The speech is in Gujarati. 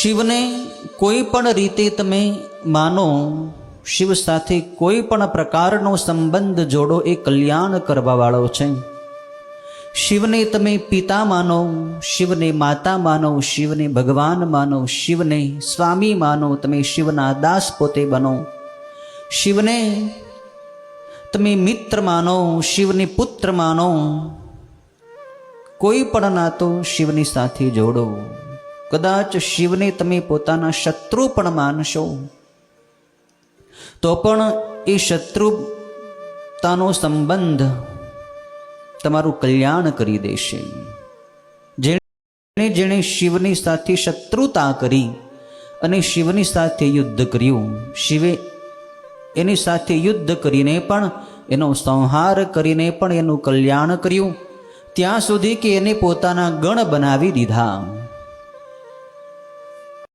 શિવને કોઈ પણ રીતે તમે માનો, શિવ સાથે કોઈ પણ પ્રકારનો સંબંધ જોડો એ કલ્યાણ કરવાવાળો છે. શિવને તમે પિતા માનો, શિવને માતા માનો, શિવને ભગવાન માનો, શિવને સ્વામી માનો, તમે શિવના દાસ પોતે બનો. શિવને તમે મિત્ર માનો, શિવને પુત્ર માનો. કોઈ પણ નાતો શિવની સાથે જોડો. કદાચ શિવને તમે પોતાના શત્રુ પણ માનશો. તો પણ એ શત્રુતાનો સંબંધ તમારું કલ્યાણ કરી દેશે. જેણે જેણે શિવની સાથે શત્રુતા કરી અને શિવની સાથે યુદ્ધ કર્યું, શિવે એની સાથે યુદ્ધ કરીને પણ, એનો સંહાર કરીને પણ એનું કલ્યાણ કર્યું. ત્યાં સુધી કે એને પોતાના ગણ બનાવી દીધા.